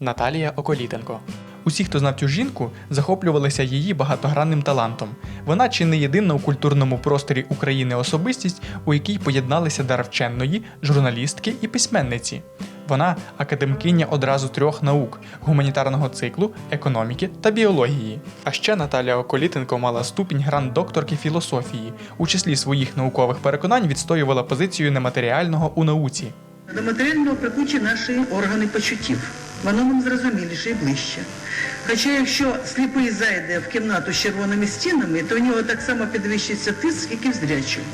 Наталія Околітенко. Усі, хто знав цю жінку, захоплювалися її багатогранним талантом. Вона чи не єдина у культурному просторі України особистість, у якій поєдналися дар вченої, журналістки і письменниці. Вона академкиня одразу трьох наук гуманітарного циклу, економіки та біології. А ще Наталія Околітенко мала ступінь гранд-докторки філософії. У числі своїх наукових переконань відстоювала позицію нематеріального у науці. До матеріального прикуті наші органи почуттів. Воно нам зрозуміліше і ближче. Хоча якщо сліпий зайде в кімнату з червоними стінами, то у нього так само підвищиться тиск, як і в зрячого.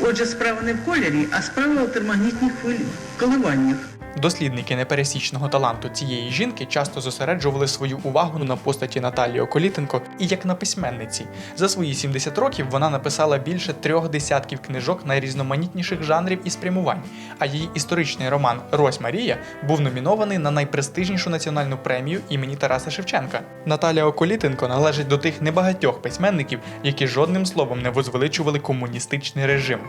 Отже, справа не в кольорі, а справа в електромагнітних хвилі, коливаннях. Дослідники непересічного таланту цієї жінки часто зосереджували свою увагу на постаті Наталії Околітенко і як на письменниці. За свої 70 років вона написала більше трьох десятків книжок найрізноманітніших жанрів і спрямувань. А її історичний роман Рось Марія був номінований на найпрестижнішу національну премію імені Тараса Шевченка. Наталія Околітенко належить до тих небагатьох письменників, які жодним словом не возвеличували комуністичний режим.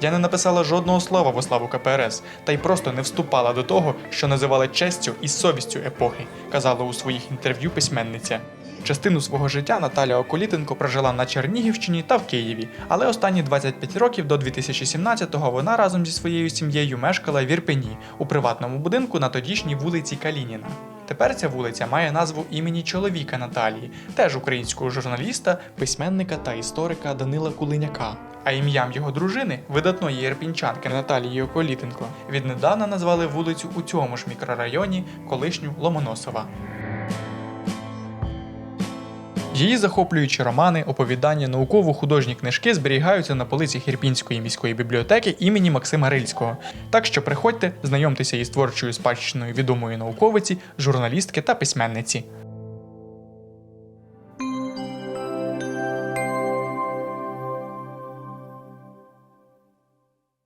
Я не написала жодного слова во славу КПРС, та й просто не вступала до того, що називали честю і совістю епохи, казала у своїх інтерв'ю письменниця. Частину свого життя Наталя Околітенко прожила на Чернігівщині та в Києві, але останні 25 років до 2017-го вона разом зі своєю сім'єю мешкала в Ірпені у приватному будинку на тодішній вулиці Калініна. Тепер ця вулиця має назву імені чоловіка Наталії, теж українського журналіста, письменника та історика Данила Кулиняка. А ім'ям його дружини, видатної ірпінчанки Наталії Околітенко, віднедавна назвали вулицю у цьому ж мікрорайоні, колишню Ломоносова. Її захоплюючі романи, оповідання, науково-художні книжки зберігаються на полиці Хірпінської міської бібліотеки імені Максима Рильського. Так що приходьте, знайомтеся із творчою спадщиною відомої науковиці, журналістки та письменниці.